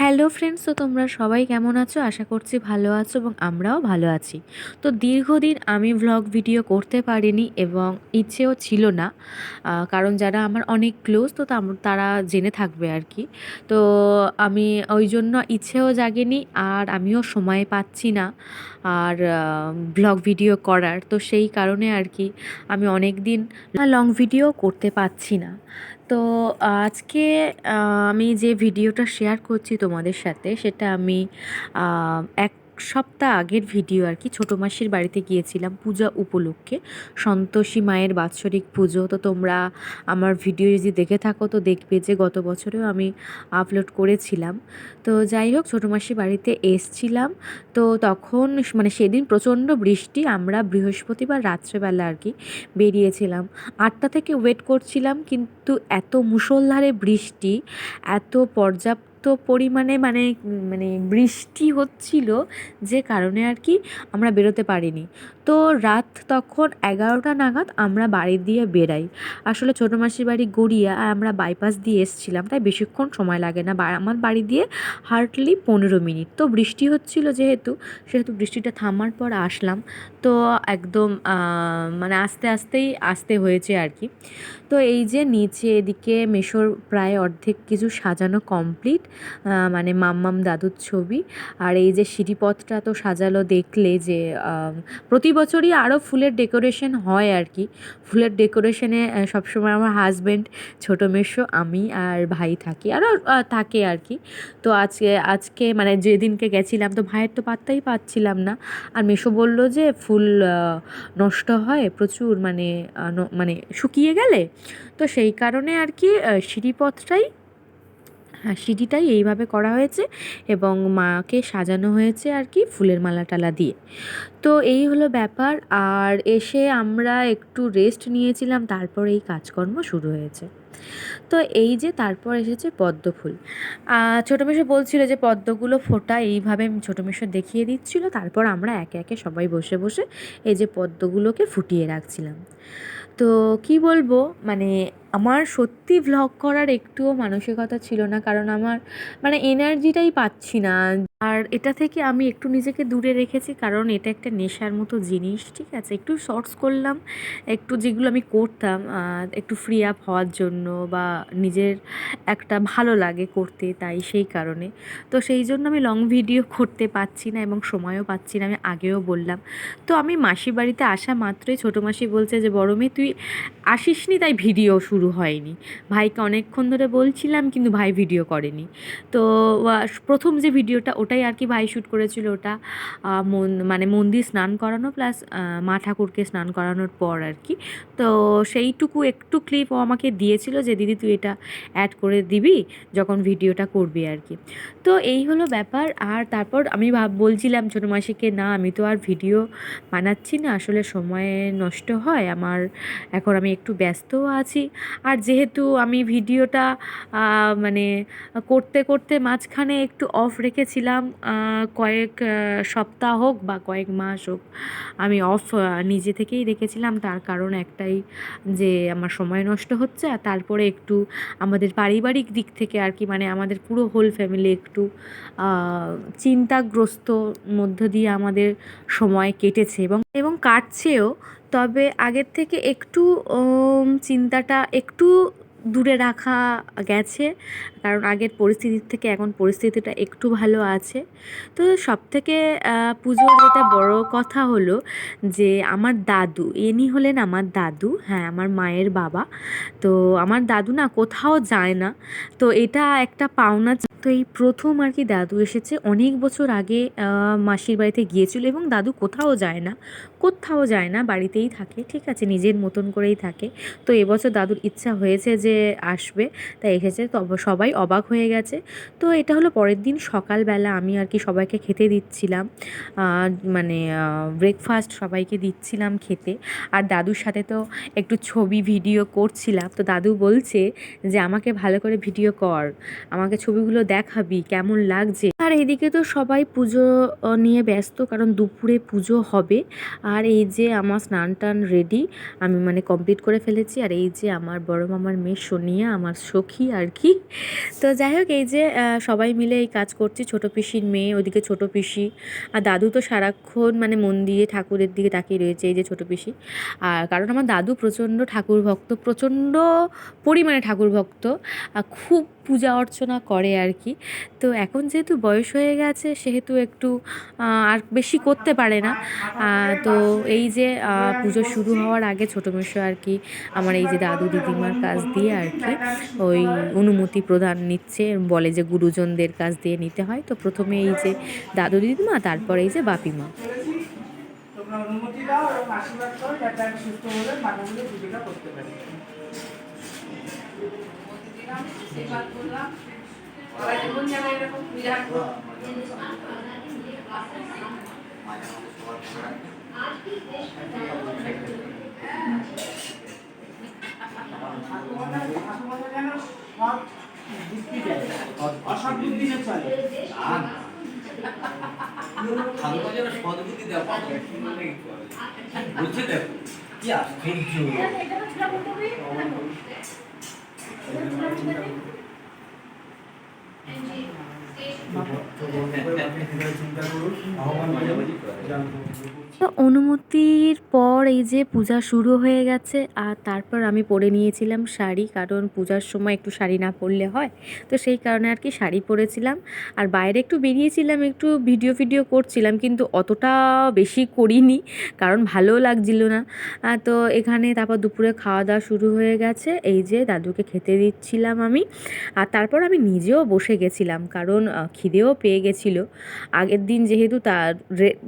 Hello friends, তো তোমরা সবাই কেমন আছো? আশা করছি ভালো আছো এবং আমরাও ভালো আছি। তো দীর্ঘদিন আমি ভ্লগ ভিডিও করতে পারিনি এবং ইচ্ছেও ছিল না কারণ যারা আমার অনেক ক্লোজ তো তারা জেনে থাকবে আর কি। তো আমি ওই জন্য ইচ্ছেও জাগেনি আর আমিও সময় পাচ্ছি না আর ভ্লগ ভিডিও করার। তো সেই কারণে আর কি আমি অনেক দিন লং ভিডিও করতে পারছি না। তো আজকে আমি যে ভিডিওটা শেয়ার করছি তোমাদের সাথে সেটা আমি এক সপ্তাহ আগের ভিডিও আর কি। ছোটো মাসির বাড়িতে গিয়েছিলাম পূজা উপলক্ষে। সন্তোষী মায়ের বাৎসরিক পুজো। তো তোমরা আমার ভিডিও যদি দেখে থাকো, তো দেখবে যে গত বছরেও আমি আপলোড করেছিলাম। তো যাই হোক, ছোটো মাসির বাড়িতে এসছিলাম। তো তখন মানে সেদিন প্রচণ্ড বৃষ্টি। আমরা বৃহস্পতিবার রাত্রেবেলা আর কি বেরিয়েছিলাম। আটটা থেকে ওয়েট করছিলাম, কিন্তু এত মুষলধারে বৃষ্টি, এত পর্যাপ্ত পরিমাণে মানে মানে বৃষ্টি হচ্ছিল যে কারণে আর কি আমরা বেরোতে পারিনি। তো রাত তখন এগারোটা নাগাদ আমরা বাড়ি দিয়ে বেরাই আসলে ছোটো মাসির বাড়ি গড়িয়া আর আমরা বাইপাস দিয়ে এসছিলাম, তাই বেশিক্ষণ সময় লাগে না। আমার বাড়ি দিয়ে হার্ডলি পনেরো মিনিট। তো বৃষ্টি হচ্ছিল যেহেতু, সেহেতু বৃষ্টিটা থামার পর আসলাম। তো একদম মানে আস্তে আস্তেই আসতে হয়েছে আর কি। তো এই যে নিচে এদিকে মেশোর প্রায় অর্ধেক কিছু সাজানো কমপ্লিট মানে মাম্মাম দাদুর ছবি। আর এই যে সিঁড়িপথটা তো সাজালো দেখলে যে প্রতি বছরই আরও ফুলের ডেকোরেশন হয় আর কি। ফুলের ডেকোরেশনে সবসময় আমার হাজব্যান্ড ছোটো মেশো, আমি আর ভাই থাকি। আরও থাকে আর কি। তো আজকে আজকে মানে যেদিনকে গেছিলাম, তো ভাইয়ের তো পাত্তাই পাচ্ছিলাম না। আর মেশো বলল যে, ফুল আহ, নষ্ট হয় প্রচুর মানে মানে শুকিয়ে গেলে তো সেই কারণে আর কি সিঁড়ি সিঁড়িপথটাই হ্যাঁ সিঁড়িটাই এইভাবে করা হয়েছে এবং মাকে সাজানো হয়েছে আর কি ফুলের মালা টালা দিয়ে। তো এই হলো ব্যাপার। আর এসে আমরা একটু রেস্ট নিয়েছিলাম, তারপর এই কাজকর্ম শুরু হয়েছে। তো এই যে তারপর এসেছে পদ্ম ফুল। ছোটো মেশো বলছিল যে পদ্মগুলো ফোটা, এইভাবে ছোটো মেশো দেখিয়ে দিচ্ছিল। তারপর আমরা একে একে সবাই বসে বসে এই যে পদ্মগুলোকে ফুটিয়ে রাখছিলাম। তো কি বলব? মানে আমার সত্যি ভ্লগ করার একটুও মানসিকতা ছিল না কারণ আমার মানে এনার্জিটাই পাচ্ছি না। আর এটা থেকে আমি একটু নিজেকে দূরে রেখেছি, কারণ এটা একটা নেশার মতো জিনিস, ঠিক আছে? একটু শর্টস করলাম, একটু যেগুলো আমি করতাম একটু ফ্রি আপ হওয়ার জন্য বা নিজের একটা ভালো লাগে করতে তাই সেই কারণে। তো সেই জন্য আমি লং ভিডিও করতে পারছি না এবং সময়ও পাচ্ছি না, আমি আগেও বললাম। তো আমি মাসি বাড়িতে আসা মাত্রই ছোটো মাসি বলছে যে, বড় মেয়ে, তুই আসিসনি? তাই ভিডিও শুরু হয়নি। ভাইকে অনেকক্ষণ ধরে বলছিলাম, কিন্তু ভাই ভিডিও করেনি। তো প্রথম যে ভিডিওটা ওটাই আর কি ভাই শ্যুট করেছিল ওটা। মন মানে মন্দির স্নান করানো প্লাস মা ঠাকুরকে স্নান করানোর পর আর কি। তো সেইটুকু একটু ক্লিপ ও আমাকে দিয়েছিল যে, দিদি, তুই এটা অ্যাড করে দিবি যখন ভিডিওটা করবি আর কি। তো এই হলো ব্যাপার। আর তারপর আমি ভাব, বলছিলাম ছোটো মাসিকে, না, আমি তো আর ভিডিও বানাচ্ছি না, আসলে সময় নষ্ট হয়, আমার এখন আমি একটু ব্যস্তও আছি। আর যেহেতু আমি ভিডিওটা মানে করতে করতে মাঝখানে একটু অফ রেখেছিলাম কয়েক সপ্তাহ হোক বা কয়েক মাস হোক, আমি অফ নিজে থেকেই রেখেছিলাম। তার কারণ একটাই যে আমার সময় নষ্ট হচ্ছে আর তারপরে একটু আমাদের পারিবারিক দিক থেকে আর কি মানে আমাদের পুরো হোল ফ্যামিলি একটু চিন্তাগ্রস্ত মধ্য দিয়ে আমাদের সময় কেটেছে এবং এবং কাটছেও। তবে আগের থেকে একটু চিন্তাটা একটু দূরে রাখা গেছে। কারণ আগের পরিস্থিতির থেকে এখন পরিস্থিতিটা একটু ভালো আছে। তো সব থেকে পুজোর যেটা বড় কথা হলো যে আমার দাদু, ইনি হলেন আমার দাদু হ্যাঁ আমার মায়ের বাবা। তো আমার দাদু না কোথাও যায় না। তো এটা একটা পাওনা তো এই প্রথম আর কি দাদু এসেছে অনেক বছর আগে মাসির বাড়িতে গিয়েছিল এবং দাদু কোথাও যায় না। কোথাও যায় না, বাড়িতেই থাকে, ঠিক আছে, নিজের মতন করেই থাকে। তো এবছর দাদুর ইচ্ছা হয়েছে যে আসবে, তাই এসেছে। তবে সবাই অবাক হয়ে গেছে। তো এটা হলো পরের দিন, সকালবেলা আমি আর কি সবাইকে খেতে দিচ্ছিলাম। মানে ব্রেকফাস্ট সবাইকে দিচ্ছিলাম খেতে। আর দাদুর সাথে তো একটু ছবি ভিডিও করছিলাম। তো দাদু বলছে যে, আমাকে ভালো করে ভিডিও কর। আমাকে ছবিগুলো দেখাবি, কেমন লাগছে? আর এদিকে তো সবাই পুজো নিয়ে ব্যস্ত, কারণ দুপুরে পুজো হবে। আর এই যে আমার স্নান টান রেডি আমি মানে কমপ্লিট করে ফেলেছি। আর এই যে আমার বড় মামার মেয়ে সোনিয়া, আমার সখী আর কি তো যাই হোক, এই যে সবাই মিলে এই কাজ করছি, ছোটো পিসির মেয়ে ওদিকে ছোটো পিসি আর দাদু তো সারাক্ষণ মানে মন দিয়ে ঠাকুরের দিকে তাকিয়ে রয়েছে এই যে ছোটো পিসি। আর কারণ আমার দাদু প্রচণ্ড ঠাকুর ভক্ত প্রচণ্ড পরিমাণে ঠাকুর ভক্ত খুব পূজা অর্চনা করে আর কি। তো এখন যেহেতু বয়স হয়ে গেছে, সেহেতু একটু আর বেশি করতে পারে না। তো এই যে পুজো শুরু হওয়ার আগে ছোটো মেশো আর কি, আমার এই যে দাদু দিদিমার কাছ দিয়ে আর কি, ওই অনুমতি প্রদান নিচ্ছে, বলে যে গুরুজনদের কাছ দিয়ে নিতে হয়। তো প্রথমে এই যে দাদু দিদিমা, তারপরে এই যে বাপিমা অনুমতি দাও এবং আশীর্বাদ করো, যাতে আমি সুস্থভাবে মানবগুলো পুজোটা করতে পারি। ঠাকুমাটা যেন সব বুদ্ধি দেয় অসৎ বুদ্ধি না চলে ঠাকুমা যেন সদ্বুদ্ধি দেওয়া বুঝছে দেখো কি আশ্চর্য তো অনুমতির পর এই যে পূজা শুরু হয়ে গেছে, আর তারপর আমি পরে নিয়েছিলাম শাড়ি, কারণ পূজার সময় একটু শাড়ি না পরলে হয়। তো সেই কারণে আর কি শাড়ি পরেছিলাম। আর বাইরে একটু বেরিয়েছিলাম, একটু ভিডিও ভিডিও করছিলাম, কিন্তু অতটা বেশি করিনি, কারণ ভালোও লাগছিল না। তো এখানে তারপর দুপুরে খাওয়া দাওয়া শুরু হয়ে গেছে। এই যে দাদুকে খেতে দিচ্ছিলাম আমি। আর তারপর আমি নিজেও বসে গেছিলাম, কারণ খিদেও পেয়ে গেছিল। আগের দিন যেহেতু তার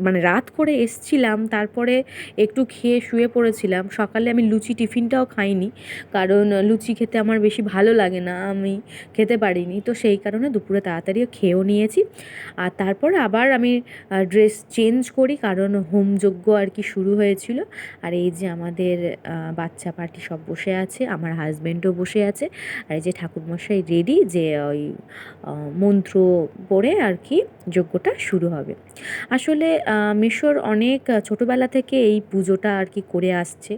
মানে রাত করে এসছিলাম, তারপরে একটু খেয়ে শুয়ে পড়েছিলাম। সকালে আমি লুচি টিফিনটাও খাইনি, কারণ লুচি খেতে আমার বেশি ভালো লাগে না, আমি খেতে পারিনি। তো সেই কারণে দুপুরে তাড়াতাড়ি খেয়েও নিয়েছি। আর তারপর আবার আমি ড্রেস চেঞ্জ করি, কারণ হোমযজ্ঞ আর কি শুরু হয়েছিল। আর এই যে আমাদের বাচ্চা পার্টি সব বসে আছে, আমার হাজব্যান্ডও বসে আছে। আর এই যে ঠাকুরমশাই রেডি যে ওই মন্ত্র পড়ে আর কি যজ্ঞটা শুরু হবে। আসলে মিশর অনেক ছোটোবেলা থেকে এই পুজোটা আর কি করে আসছে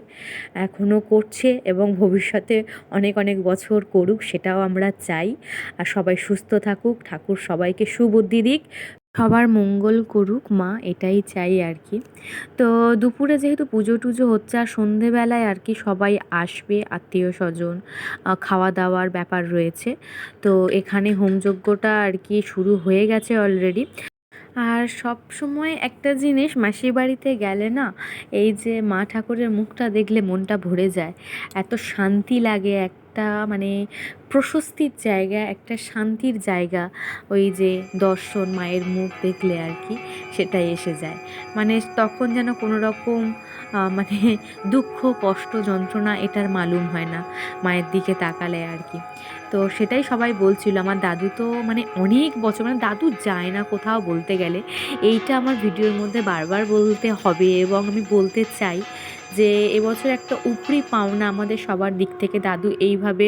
এখনও করছে এবং ভবিষ্যতে অনেক অনেক বছর করুক সেটাও আমরা চাই। আর সবাই সুস্থ থাকুক, ঠাকুর সবাইকে সুবুদ্ধি দিক। সবার মঙ্গল করুক মা, এটাই চাই আর কি। তো দুপুরে যেহেতু পুজো টুজো হচ্ছে আর সন্ধেবেলায় আর কি সবাই আসবে আত্মীয় স্বজন খাওয়া দাওয়ার ব্যাপার রয়েছে। তো এখানে হোমযজ্ঞটা আর কি শুরু হয়ে গেছে অলরেডি আর সব সময় একটা জিনিস, মাসির বাড়িতে গেলে না, এই যে মা ঠাকুরের মুখটা দেখলে মনটা ভরে যায়। এত শান্তি লাগে একটা মানে প্রশস্তির জায়গা, একটা শান্তির জায়গা ওই যে দর্শন, মায়ের মুখ দেখলে আর কি সেটাই এসে যায়। মানে তখন যেন কোনো রকম মানে দুঃখ, কষ্ট, যন্ত্রণা এটার মালুম হয় না মায়ের দিকে তাকালে আর কি। তো সেটাই সবাই বলছিল। আমার দাদু তো মানে অনেক বছর মানে দাদু যায় না কোথাও বলতে গেলে। এইটা আমার ভিডিওর মধ্যে বারবার বলতে হবে এবং আমি বলতে চাই যে এবছর একটা উপরি পাওনা আমাদের সবার দিক থেকে। দাদু এইভাবে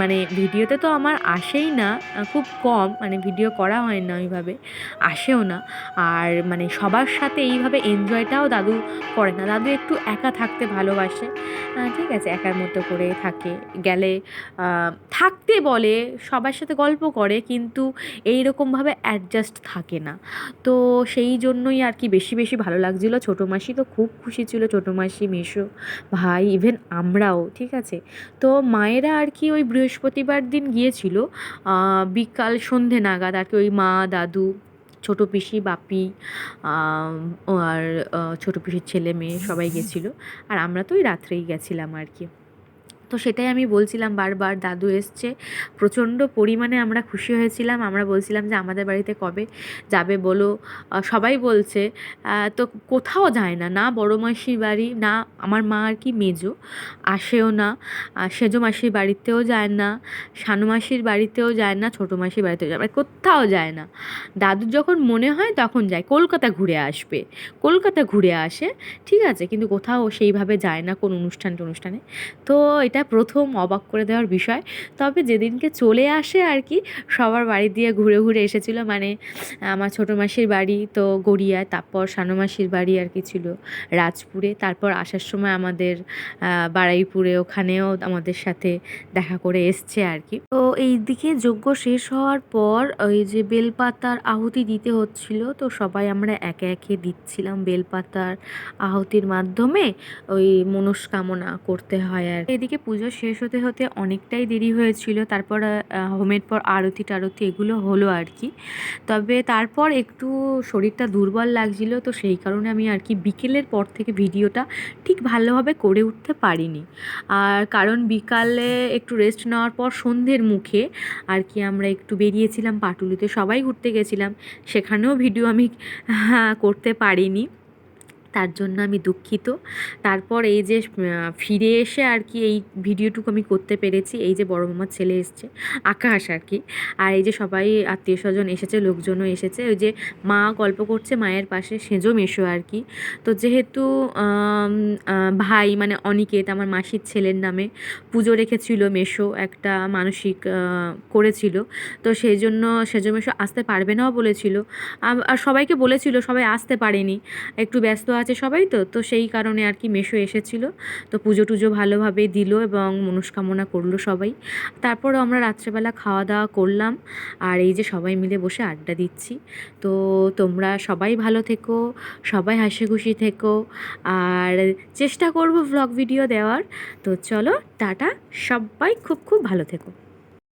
মানে ভিডিওতে তো আমার আসেই না খুব কম মানে ভিডিও করা হয় না ওইভাবে, আসেও না। আর মানে সবার সাথে এইভাবে এনজয়টাও দাদু করে না। দাদু একটু একা থাকতে ভালোবাসে ঠিক আছে, একার মতো করে থাকে। গেলে থাকতে বলে, সবার সাথে গল্প করে, কিন্তু এই রকমভাবে অ্যাডজাস্ট থাকে না। তো সেই জন্যই আর কি বেশি বেশি ভালো লাগছিল। ছোটো মাসি তো খুব খুশি ছিল ছোটো মাসি, মেশো ভাই ইভেন আমরাও, ঠিক আছে? তো মায়েরা আর কি ওই বৃহস্পতিবার দিন গিয়েছিল বিকাল সন্ধে নাগাদ আর কি ওই মা, দাদু, ছোটো পিসি, বাপি আর ছোটো পিসির ছেলে, মেয়ে সবাই গেছিল। আর আমরা তো ওই রাত্রেই গেছিলাম আর কি। তো সেটাই আমি বলছিলাম বারবার, দাদু এসছে। প্রচণ্ড পরিমাণে আমরা খুশি হয়েছিলাম। আমরা বলছিলাম যে, আমাদের বাড়িতে কবে যাবে বলো? সবাই বলছে তো কোথাও যায় না। না বড় মাসির বাড়ি, না আমার মা আর কি মেজো। আসেও না। সেজো মাসির বাড়িতেও যায় না। শানু মাসির বাড়িতেও যায় না। ছোটো মাসির বাড়িতেও যায় মানে কোথাও যায় না। দাদুর যখন মনে হয় তখন যায়। কলকাতা ঘুরে আসবে। কলকাতা ঘুরে আসে। ঠিক আছে। কিন্তু কোথাও সেইভাবে যায় না কোন অনুষ্ঠান টনুষ্ঠানে তো এটা প্রথম অবাক করে দেওয়ার বিষয়। তবে যেদিনকে চলে আসে আর কি সবার বাড়ি দিয়ে ঘুরে ঘুরে এসেছিল। মানে আমার ছোটো মাসির বাড়ি তো গড়িয়ায় তারপর সানো মাসির বাড়ি আর কি ছিল রাজপুরে। তারপর আসার সময় আমাদের আহ, বারুইপুরে ওখানেও আমাদের সাথে দেখা করে এসছে আর কি। তো এই দিকে যজ্ঞ শেষ হওয়ার পর ওই যে বেলপাতার আহুতি দিতে হচ্ছিল তো সবাই আমরা একে একে দিচ্ছিলাম বেলপাতার আহুতির মাধ্যমে। ওই মনস্কামনা করতে হয় আর এদিকে পুজো শেষ হতে হতে অনেকটাই দেরি হয়েছিল, তারপর হোমের পর আরতি টারতি এগুলো হলো আর কি। তবে তারপর একটু শরীরটা দুর্বল লাগছিল, তো সেই কারণে আমি আর কি বিকেলের পর থেকে ভিডিওটা ঠিক ভালোভাবে করে উঠতে পারিনি। আর কারণ বিকালে একটু রেস্ট নেওয়ার পর সন্ধ্যের মুখে আর কি আমরা একটু বেরিয়েছিলাম পাটুলিতে, সবাই ঘুরতে গেছিলাম, সেখানেও ভিডিও আমি করতে পারিনি। তার জন্য আমি দুঃখিত। তারপর এই যে ফিরে এসে আর কি এই ভিডিওটুকু আমি করতে পেরেছি, এই যে বড় মামার ছেলে এসছে, আকাশ আর কি। আর এই যে সবাই আত্মীয় স্বজন এসেছে, লোকজনও এসেছে, ওই যে মা গল্প করছে মায়ের পাশে, সেজো মেশো আর কি। তো যেহেতু ভাই মানে অনিকেত, আমার মাসির ছেলের নামে পুজো রেখেছিল মেশো, একটা মানসিক করেছিল। তো সেই জন্য সেজো মেশো আসতে পারবে নাও বলেছিল। আর সবাইকে বলেছিল, সবাই আসতে পারেনি। একটু ব্যস্ত আছে সবাই তো তো সেই কারণে আর কি মেশো এসেছিল। তো পুজো টুজো ভালোভাবে দিল এবং মনস্কামনা করল সবাই। তারপরও আমরা রাত্রেবেলা খাওয়া দাওয়া করলাম আর এই যে সবাই মিলে বসে আড্ডা দিচ্ছি। তো তোমরা সবাই ভালো থেকো, সবাই হাসি খুশি থেকো আর চেষ্টা করব ভ্লগ ভিডিও দেওয়ার। তো চলো, টাটা, সবাই খুব খুব ভালো থেকো।